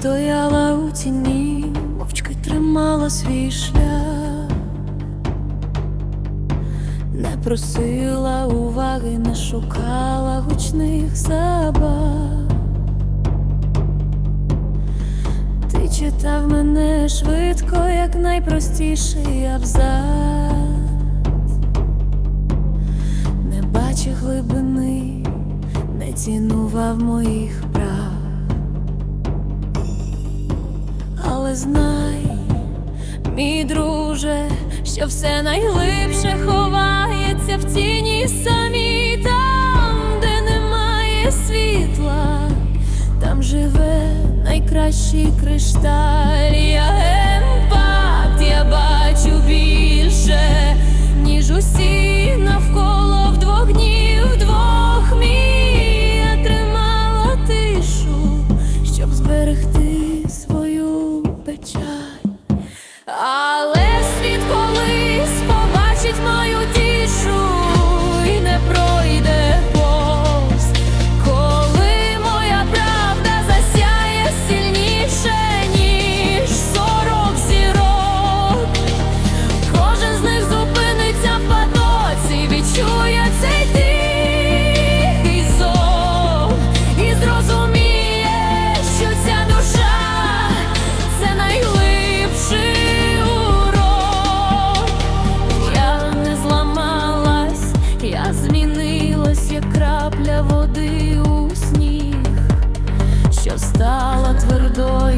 стояла у тіні, мовчки тримала свій шлях, не просила уваги, не шукала гучних забав. Ти читав мене швидко, як найпростіший абзац Не бачив глибини, не цінував моїх знай, мій друже, що все найглибше ховається в тіні самі там, де немає світла, там живе найкращий кришталь. Я емпат, я бачу більше, ніж усі навколо Але твердою,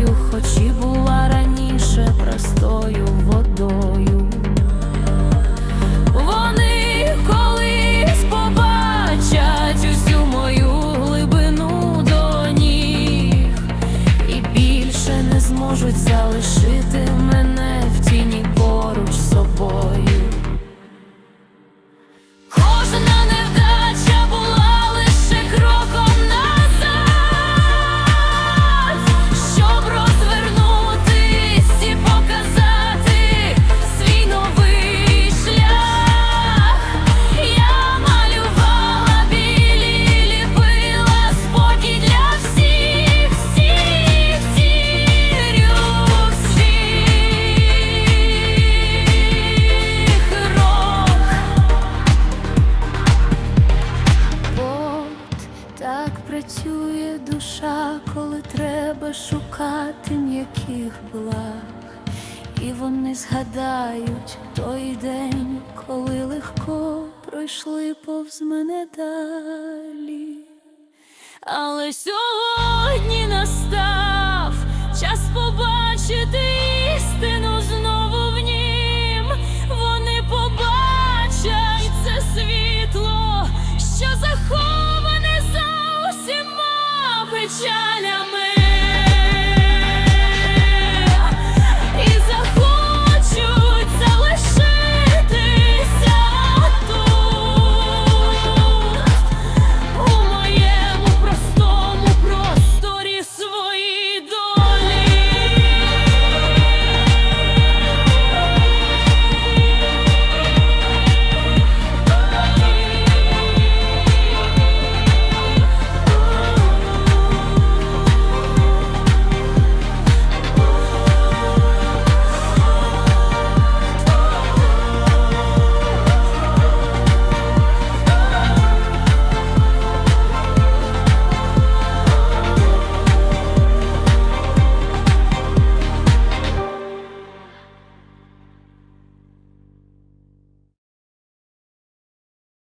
Треба шукати м'яких благ. І вони згадають той день, коли легко пройшли повз мене далі. Але сьогодні настав час побачити істину знову в нім. Вони побачать це світло, що заховане за усіма печалями.